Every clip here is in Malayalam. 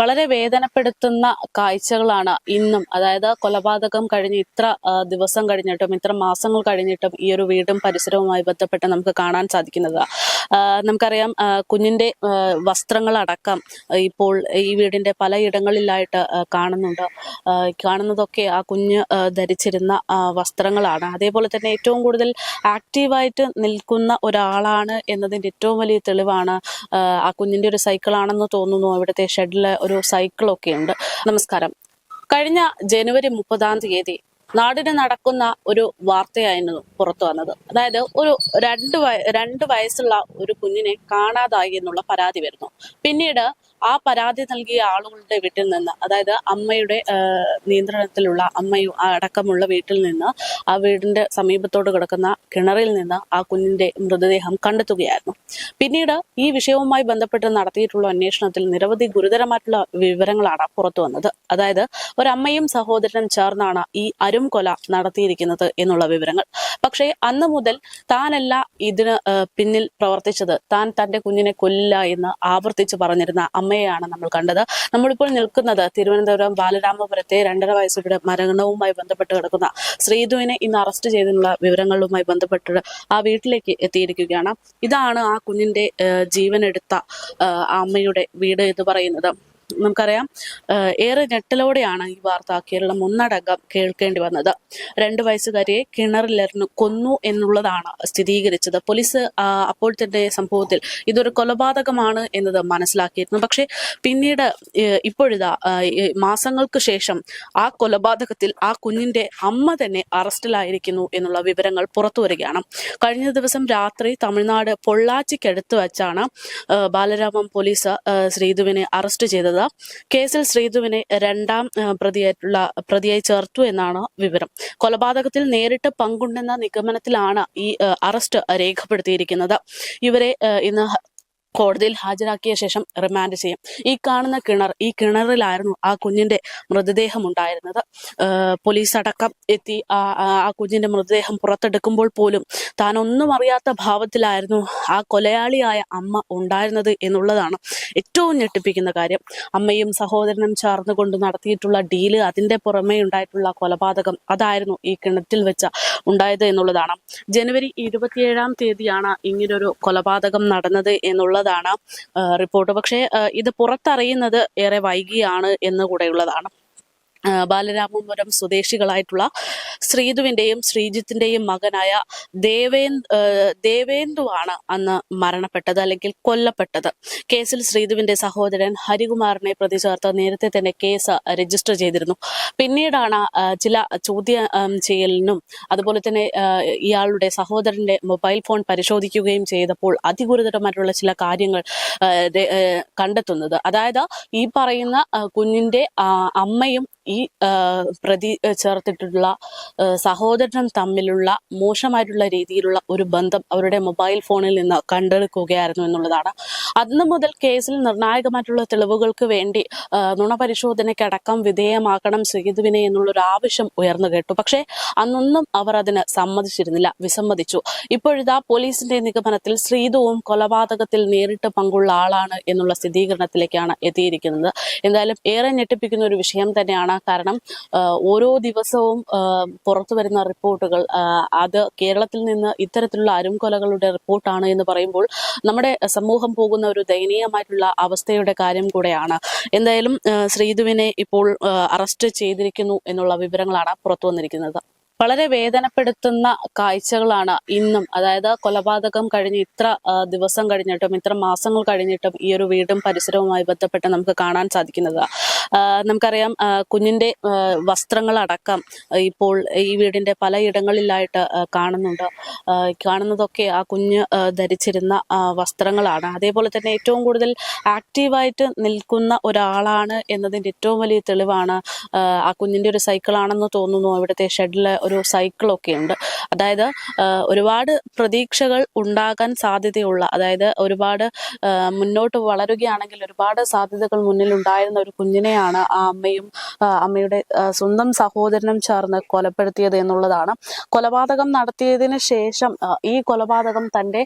വളരെ വേദനപ്പെടുത്തുന്ന കാഴ്ചകളാണ് ഇന്നും. അതായത് കൊലപാതകം കഴിഞ്ഞ് ഇത്ര ദിവസം കഴിഞ്ഞിട്ടും ഇത്ര മാസങ്ങൾ കഴിഞ്ഞിട്ടും ഈ ഒരു വീടും പരിസരവുമായി ബന്ധപ്പെട്ട് നമുക്ക് കാണാൻ സാധിക്കുന്നത്. നമുക്കറിയാം കുഞ്ഞിന്റെ വസ്ത്രങ്ങളടക്കം ഇപ്പോൾ ഈ വീടിന്റെ പലയിടങ്ങളിലായിട്ട് കാണുന്നുണ്ട്. കാണുന്നതൊക്കെ ആ കുഞ്ഞ് ധരിച്ചിരുന്ന വസ്ത്രങ്ങളാണ്. അതേപോലെ തന്നെ ഏറ്റവും കൂടുതൽ ആക്റ്റീവായിട്ട് നിൽക്കുന്ന ഒരാളാണ് എന്നതിന്റെ ഏറ്റവും വലിയ തെളിവാണ് ആ, കുഞ്ഞിന്റെ ഒരു സൈക്കിളാണെന്ന് തോന്നുന്നു. ഇവിടുത്തെ ഷെഡിൽ ഒരു സൈക്കിളൊക്കെ ഉണ്ട് നമസ്കാരം. കഴിഞ്ഞ ജനുവരി മുപ്പതാം തീയതി നാടിന് നടക്കുന്ന ഒരു വാർത്തയായിരുന്നു പുറത്തു വന്നത്. അതായത് ഒരു രണ്ട് വയ- രണ്ട് വയസ്സുള്ള ഒരു കുഞ്ഞിനെ കാണാതായി എന്നുള്ള പരാതി വരുന്നു. പിന്നീട് ആ പരാതി നൽകിയ ആളുകളുടെ വീട്ടിൽ നിന്ന് അതായത് അമ്മയുടെ നിയന്ത്രണത്തിലുള്ള അമ്മയും അടക്കമുള്ള വീട്ടിൽ നിന്ന് ആ വീടിന്റെ സമീപത്തോട് കിടക്കുന്ന കിണറിൽ നിന്ന് ആ കുഞ്ഞിന്റെ മൃതദേഹം കണ്ടെത്തുകയായിരുന്നു. പിന്നീട് ഈ വിഷയവുമായി ബന്ധപ്പെട്ട് നടത്തിയിട്ടുള്ള അന്വേഷണത്തിൽ നിരവധി ഗുരുതരമായിട്ടുള്ള വിവരങ്ങളാണ് പുറത്തു വന്നത്. അതായത് ഒരമ്മയും സഹോദരനും ചേർന്നാണ് ഈ അരും കൊല നടത്തിയിരിക്കുന്നത് എന്നുള്ള വിവരങ്ങൾ. പക്ഷേ അന്ന് മുതൽ താനല്ല ഇതിന് പിന്നിൽ പ്രവർത്തിച്ചത്. താൻ തന്റെ കുഞ്ഞിനെ കൊല്ലില്ല എന്ന് ആവർത്തിച്ച് പറഞ്ഞിരുന്ന അമ്മയെയാണ് നമ്മൾ കണ്ടത്. നമ്മളിപ്പോൾ നിൽക്കുന്നത് തിരുവനന്തപുരം ബാലരാമപുരത്തെ രണ്ടര വയസ്സുടെ മരണവുമായി ബന്ധപ്പെട്ട് കിടക്കുന്ന ശ്രീധുവിനെ ഇന്ന് അറസ്റ്റ് ചെയ്തിട്ടുള്ള വിവരങ്ങളുമായി ബന്ധപ്പെട്ട് ആ വീട്ടിലേക്ക് എത്തിയിരിക്കുകയാണ്. ഇതാണ് ആ കുഞ്ഞിന്റെ ജീവനെടുത്ത അമ്മയുടെ വീട് എന്ന് പറയുന്നത്. നമുക്കറിയാം ഏറെ ഞെട്ടലോടെയാണ് ഈ വാർത്ത കേരളം ഒന്നടങ്കം കേൾക്കേണ്ടി വന്നത്. രണ്ട് വയസ്സുകാരിയെ കിണറിലെറിഞ്ഞു കൊന്നു എന്നുള്ളതാണ് സ്ഥിരീകരിച്ചത്. പോലീസ് അപ്പോൾ തന്നെ സംഭവത്തിൽ ഇതൊരു കൊലപാതകമാണ് എന്നത് മനസ്സിലാക്കിയിരുന്നു. പക്ഷേ പിന്നീട് ഇപ്പോഴിതാ മാസങ്ങൾക്ക് ശേഷം ആ കൊലപാതകത്തിൽ ആ കുഞ്ഞിന്റെ അമ്മ തന്നെ അറസ്റ്റിലായിരിക്കുന്നു എന്നുള്ള വിവരങ്ങൾ പുറത്തു വരികയാണ്. കഴിഞ്ഞ ദിവസം രാത്രി തമിഴ്നാട് പൊള്ളാച്ചിക്കടുത്ത് വച്ചാണ് ബാലരാമം പോലീസ് ശ്രീധുവിനെ അറസ്റ്റ് ചെയ്തത്. കേസിൽ ശ്രീധുവിനെ രണ്ടാം പ്രതിയായിട്ടുള്ള പ്രതിയായി ചേർത്തു എന്നാണ് വിവരം. കൊലപാതകത്തിൽ നേരിട്ട് പങ്കുണ്ടെന്ന നിഗമനത്തിലാണ് ഈ അറസ്റ്റ് രേഖപ്പെടുത്തിയിരിക്കുന്നത്. ഇവരെ ഇന്ന് കോടതിയിൽ ഹാജരാക്കിയ ശേഷം റിമാൻഡ് ചെയ്യും. ഈ കാണുന്ന കിണർ ഈ കിണറിലായിരുന്നു ആ കുഞ്ഞിന്റെ മൃതദേഹം ഉണ്ടായിരുന്നത്. പോലീസ് അടക്കം എത്തി ആ കുഞ്ഞിന്റെ മൃതദേഹം പുറത്തെടുക്കുമ്പോൾ പോലും താൻ ഒന്നും അറിയാത്ത ഭാവത്തിലായിരുന്നു ആ കൊലയാളിയായ അമ്മ ഉണ്ടായിരുന്നത് എന്നുള്ളതാണ് ഏറ്റവും ഞെട്ടിപ്പിക്കുന്ന കാര്യം. അമ്മയും സഹോദരനും ചേർന്നുകൊണ്ട് നടത്തിയിട്ടുള്ള ഡീൽ അതിന്റെ പുറമേ ഉണ്ടായിട്ടുള്ള കൊലപാതകം അതായിരുന്നു ഈ കിണറ്റിൽ വെച്ച ഉണ്ടായത് എന്നുള്ളതാണ്. ജനുവരി ഇരുപത്തിയേഴാം തീയതിയാണ് ഇങ്ങനൊരു കൊലപാതകം നടന്നത് എന്നുള്ളതാണ് റിപ്പോർട്ട്. പക്ഷേ ഇത് പുറത്തറിയുന്നത് ഏറെ വൈകിയാണ് എന്ന് കൂടെയുള്ളതാണ് ആ, ബാലരാമപുരം സ്വദേശികളായിട്ടുള്ള ശ്രീധുവിന്റെയും ശ്രീജിത്തിന്റെയും മകനായ ദേവേന്ദ് ദേവേന്ദുവാണ് അന്ന് മരണപ്പെട്ടത് അല്ലെങ്കിൽ കൊല്ലപ്പെട്ടത്. കേസിൽ ശ്രീധുവിന്റെ സഹോദരൻ ഹരികുമാറിനെ പ്രതി ചേർത്ത് നേരത്തെ തന്നെ കേസ് രജിസ്റ്റർ ചെയ്തിരുന്നു. പിന്നീടാണ് ചില ചോദ്യം ചെയ്യലിനും അതുപോലെ തന്നെ ഇയാളുടെ സഹോദരന്റെ മൊബൈൽ ഫോൺ പരിശോധിക്കുകയും ചെയ്തപ്പോൾ അതിഗുരുതരമായിട്ടുള്ള ചില കാര്യങ്ങൾ കണ്ടെത്തുന്നത്. അതായത് ഈ പറയുന്ന കുഞ്ഞിന്റെ അമ്മയും ഈ പ്രതി ചേർത്തിട്ടുള്ള സഹോദരൻ തമ്മിലുള്ള മോശമായിട്ടുള്ള രീതിയിലുള്ള ഒരു ബന്ധം അവരുടെ മൊബൈൽ ഫോണിൽ നിന്ന് കണ്ടെടുക്കുകയായിരുന്നു എന്നുള്ളതാണ്. അന്ന് മുതൽ കേസിൽ നിർണായകമായിട്ടുള്ള തെളിവുകൾക്ക് വേണ്ടി നുണ നുണപരിശോധനയ്ക്കടക്കം വിധേയമാക്കണം സേതുവിനെ എന്നുള്ളൊരു ആവശ്യം ഉയർന്നു കേട്ടു. പക്ഷേ അന്നൊന്നും അവർ അതിന് സമ്മതിച്ചിരുന്നില്ല വിസമ്മതിച്ചു. ഇപ്പോഴിതാ പോലീസിന്റെ നിഗമനത്തിൽ ശ്രീതുവും കൊലപാതകത്തിൽ നേരിട്ട് പങ്കുള്ള ആളാണ് എന്നുള്ള സ്ഥിരീകരണത്തിലേക്കാണ് എത്തിയിരിക്കുന്നത്. എന്തായാലും ഏറെ ഞെട്ടിപ്പിക്കുന്ന ഒരു വിഷയം തന്നെയാണ് കാരണം ഓരോ ദിവസവും പുറത്തു വരുന്ന റിപ്പോർട്ടുകൾ അത് കേരളത്തിൽ നിന്ന് ഇത്തരത്തിലുള്ള അരുംകൊലകളുടെ റിപ്പോർട്ടാണ് എന്ന് പറയുമ്പോൾ നമ്മുടെ സമൂഹം പോകുന്ന ഒരു ദയനീയമായിട്ടുള്ള അവസ്ഥയുടെ കാര്യം കൂടെയാണ്. എന്തായാലും ശ്രീധുവിനെ ഇപ്പോൾ അറസ്റ്റ് ചെയ്തിരിക്കുന്നു എന്നുള്ള വിവരങ്ങളാണ് പുറത്തു വന്നിരിക്കുന്നത്. വളരെ വേദനപ്പെടുത്തുന്ന കാഴ്ചകളാണ് ഇന്നും അതായത് കൊലപാതകം കഴിഞ്ഞ് ഇത്ര ദിവസം കഴിഞ്ഞിട്ടും ഇത്ര മാസങ്ങൾ കഴിഞ്ഞിട്ടും ഈ ഒരു വീടും പരിസരവുമായി ബന്ധപ്പെട്ട് നമുക്ക് കാണാൻ സാധിക്കുന്നത്. നമുക്കറിയാം കുഞ്ഞിന്റെ വസ്ത്രങ്ങളടക്കം ഇപ്പോൾ ഈ വീടിന്റെ പലയിടങ്ങളിലായിട്ട് കാണുന്നുണ്ട്. കാണുന്നതൊക്കെ ആ കുഞ്ഞ് ധരിച്ചിരുന്ന വസ്ത്രങ്ങളാണ്. അതേപോലെ തന്നെ ഏറ്റവും കൂടുതൽ ആക്റ്റീവായിട്ട് നിൽക്കുന്ന ഒരാളാണ് എന്നതിന്റെ ഏറ്റവും വലിയ തെളിവാണ് ആ, കുഞ്ഞിന്റെ ഒരു സൈക്കിളാണെന്ന് തോന്നുന്നു. ഇവിടുത്തെ ഷെഡിൽ ഒരു സൈക്കിളൊക്കെ ഉണ്ട്. അതായത് ഒരുപാട് പ്രതീക്ഷകൾ ഉണ്ടാകാൻ സാധ്യതയുള്ള അതായത് ഒരുപാട് മുന്നോട്ട് വളരുകയാണെങ്കിൽ ഒരുപാട് സാധ്യതകൾ മുന്നിൽ ഉണ്ടായിരുന്ന ഒരു കുഞ്ഞിനെയാണ് ശ്രീധുവിനെയാണ് ആ അമ്മയും അമ്മയുടെ സ്വന്തം സഹോദരനും ചേർന്ന് കൊലപ്പെടുത്തിയത് എന്നുള്ളതാണ്. കൊലപാതകം നടത്തിയതിന് ശേഷം ഈ കൊലപാതകം തന്റെ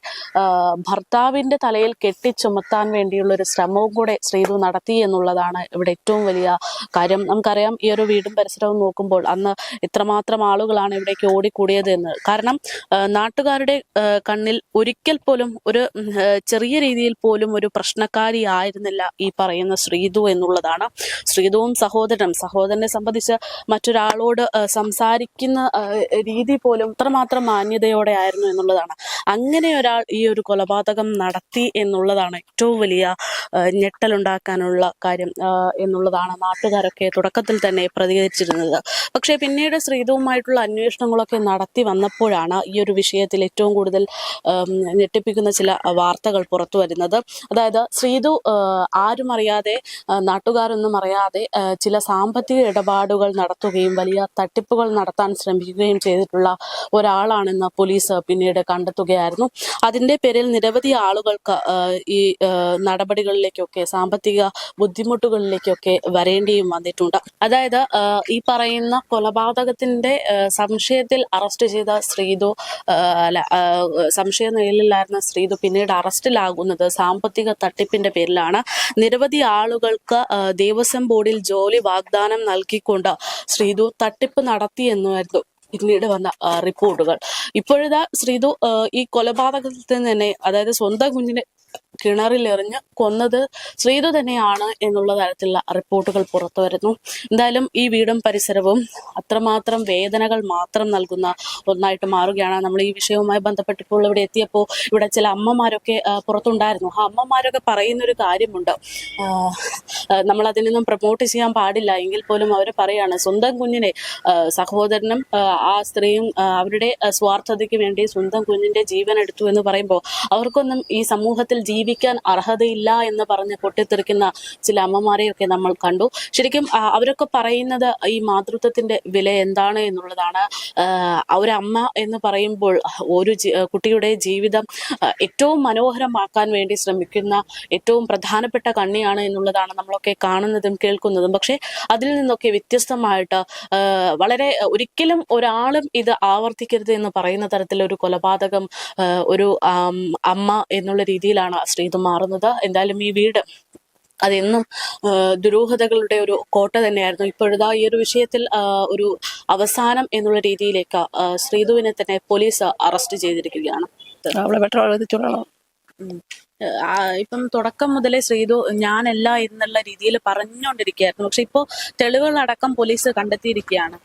ഭർത്താവിന്റെ തലയിൽ കെട്ടിച്ചുമത്താൻ വേണ്ടിയുള്ള ഒരു ശ്രമവും കൂടെ ശ്രീതു നടത്തി എന്നുള്ളതാണ് ഇവിടെ ഏറ്റവും വലിയ കാര്യം. നമുക്കറിയാം ഈ ഒരു വീടും പരിസരവും നോക്കുമ്പോൾ അന്ന് ഇത്രമാത്രം ആളുകളാണ് ഇവിടേക്ക് ഓടിക്കൂടിയത് എന്ന്. കാരണം നാട്ടുകാരുടെ കണ്ണിൽ ഒരിക്കൽ പോലും ഒരു ചെറിയ രീതിയിൽ പോലും ഒരു പ്രശ്നക്കാരി ആയിരുന്നില്ല ഈ പറയുന്ന ശ്രീതു എന്നുള്ളതാണ്. ശ്രീധുവും സഹോദരനും സഹോദരനെ സംബന്ധിച്ച് മറ്റൊരാളോട് സംസാരിക്കുന്ന രീതി പോലും അത്രമാത്രം മാന്യതയോടെ ആയിരുന്നു എന്നുള്ളതാണ്. അങ്ങനെ ഒരാൾ ഈ ഒരു കൊലപാതകം നടത്തി എന്നുള്ളതാണ് ഏറ്റവും വലിയ ഞെട്ടലുണ്ടാക്കാനുള്ള കാര്യം എന്നുള്ളതാണ് നാട്ടുകാരൊക്കെ തുടക്കത്തിൽ തന്നെ പ്രതികരിച്ചിരുന്നത്. പക്ഷേ പിന്നീട് ശ്രീധുവുമായിട്ടുള്ള അന്വേഷണങ്ങളൊക്കെ നടത്തി വന്നപ്പോഴാണ് ഈ ഒരു വിഷയത്തിൽ ഏറ്റവും കൂടുതൽ ഞെട്ടിപ്പിക്കുന്ന ചില വാർത്തകൾ പുറത്തു വരുന്നത്. അതായത് ശ്രീധു ആരും അറിയാതെ നാട്ടുകാരൊന്നും അറിയാതെ ചില സാമ്പത്തിക ഇടപാടുകൾ നടത്തുകയും വലിയ തട്ടിപ്പുകൾ നടത്താൻ ശ്രമിക്കുകയും ചെയ്തിട്ടുള്ള ഒരാളാണെന്ന് പോലീസ് പിന്നീട് കണ്ടെത്തുകയായിരുന്നു അതിന്റെ പേരിൽ നിരവധി ആളുകൾക്ക് ഈ നടപടികളിലേക്കൊക്കെ സാമ്പത്തിക ബുദ്ധിമുട്ടുകളിലേക്കൊക്കെ വരേണ്ടിയും വന്നിട്ടുണ്ട്. അതായത് ഈ പറയുന്ന കൊലപാതകത്തിന്റെ സംശയത്തിൽ അറസ്റ്റ് ചെയ്ത ശ്രീതു അല്ല സംശയ നിഴലിലായിരുന്ന ശ്രീതു പിന്നീട് അറസ്റ്റിലാകുന്നത് സാമ്പത്തിക തട്ടിപ്പിന്റെ പേരിലാണ്. നിരവധി ആളുകൾക്ക് ദേവസ്വം ബോർഡിൽ ജോലി വാഗ്ദാനം നൽകിക്കൊണ്ട് ശ്രീതു തട്ടിപ്പ് നടത്തി എന്നുമായിരുന്നു പിന്നീട് വന്ന റിപ്പോർട്ടുകൾ. ഇപ്പോഴിതാ ശ്രീതു ഈ കൊലപാതകത്തിൽ തന്നെ അതായത് സ്വന്തം കുഞ്ഞിനെ കിണറിലെറിഞ്ഞ് കൊന്നത് ശ്രീതു തന്നെയാണ് എന്നുള്ള തരത്തിലുള്ള റിപ്പോർട്ടുകൾ പുറത്തു വരുന്നു. എന്തായാലും ഈ വീടും പരിസരവും അത്രമാത്രം വേദനകൾ മാത്രം നൽകുന്ന ഒന്നായിട്ട് മാറുകയാണ്. നമ്മൾ ഈ വിഷയവുമായി ബന്ധപ്പെട്ടിപ്പോൾ ഇവിടെ എത്തിയപ്പോൾ ഇവിടെ ചില അമ്മമാരൊക്കെ പുറത്തുണ്ടായിരുന്നു. ആ അമ്മമാരൊക്കെ പറയുന്ന ഒരു കാര്യമുണ്ട് നമ്മൾ അതിനൊന്നും പ്രൊമോട്ട് ചെയ്യാൻ പാടില്ല. എങ്കിൽ പോലും അവർ പറയാണ് സ്വന്തം കുഞ്ഞിനെ സഹോദരനും ആ സ്ത്രീയും അവരുടെ സ്വാർത്ഥതയ്ക്ക് വേണ്ടി സ്വന്തം കുഞ്ഞിന്റെ ജീവൻ എടുത്തു എന്ന് പറയുമ്പോൾ അവർക്കൊന്നും ഈ സമൂഹത്തിൽ ജീവിക്കാൻ അർഹതയില്ല എന്ന് പറഞ്ഞ് പൊട്ടിത്തെറിക്കുന്ന ചില അമ്മമാരെയൊക്കെ നമ്മൾ കണ്ടു. ശരിക്കും അവരൊക്കെ പറയുന്നത് ഈ മാതൃത്വത്തിന്റെ വില എന്താണ് എന്നുള്ളതാണ്. ഒരമ്മ എന്ന് പറയുമ്പോൾ ഒരു കുട്ടിയുടെ ജീവിതം ഏറ്റവും മനോഹരമാക്കാൻ വേണ്ടി ശ്രമിക്കുന്ന ഏറ്റവും പ്രധാനപ്പെട്ട കണ്ണിയാണ് എന്നുള്ളതാണ് നമ്മളൊക്കെ കാണുന്നതും കേൾക്കുന്നതും. പക്ഷേ അതിൽ നിന്നൊക്കെ വ്യത്യസ്തമായിട്ട് വളരെ ഒരിക്കലും ഒരാളും ഇത് ആവർത്തിക്കരുത് എന്ന് പറയുന്ന തരത്തിൽ ഒരു കൊലപാതകം ഒരു അമ്മ എന്നുള്ള രീതിയിലാണ് ശ്രീതു മാറുന്നത്. എന്തായാലും ഈ വീട് അതെന്നും ദുരൂഹതകളുടെ ഒരു കോട്ട തന്നെയായിരുന്നു. ഇപ്പോഴതാ ഈ ഒരു വിഷയത്തിൽ ഒരു അവസാനം എന്നുള്ള രീതിയിലേക്ക് ശ്രീധുവിനെ തന്നെ പോലീസ് അറസ്റ്റ് ചെയ്തിരിക്കുകയാണ്. ഇപ്പം തുടക്കം മുതലേ ശ്രീതു ഞാനല്ല എന്നുള്ള രീതിയിൽ പറഞ്ഞുകൊണ്ടിരിക്കുകയായിരുന്നു. പക്ഷെ ഇപ്പോൾ തെളിവുകളടക്കം പോലീസ് കണ്ടെത്തിയിരിക്കുകയാണ്.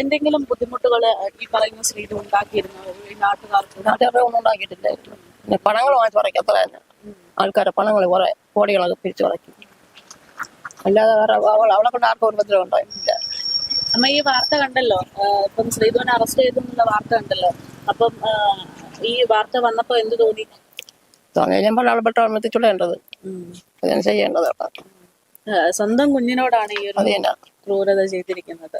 എന്തെങ്കിലും ബുദ്ധിമുട്ടുകൾ ഈ പറയുന്ന ശ്രീതു ഉണ്ടാക്കിയിരുന്നു? ഈ നാട്ടുകാർക്ക് ഒന്നും ഉണ്ടാക്കിയിട്ടില്ലായിരുന്നു. പണങ്ങൾ വാങ്ങി പറയ്ക്കും തന്നെ ആൾക്കാരെ പണങ്ങൾ കുറെ കോടികളൊക്കെ പിരിച്ചു കളക്കി അല്ലാതെ വേറെ അവൾ അവളെ കൊണ്ട് ആർക്കും ഒരു ഉപദ്രവം ഉണ്ടായിട്ടില്ല. അമ്മ ഈ വാർത്ത കണ്ടല്ലോ? ഇപ്പം ശ്രീധുവിനെ അറസ്റ്റ് ചെയ്തു എന്നുള്ള വാർത്ത കണ്ടല്ലോ? അപ്പം ഈ വാർത്ത വന്നപ്പോ എന്ത് തോന്നി? തോന്നി ഞാൻ പറഞ്ഞ അവളെ പെട്രോൾ എത്തിച്ചുകൊള്ളേണ്ടത് അതിന് ചെയ്യേണ്ടത് സ്വന്തം കുഞ്ഞിനോടാണ് ഈ ഒരു ക്രൂരത ചെയ്തിരിക്കുന്നത്.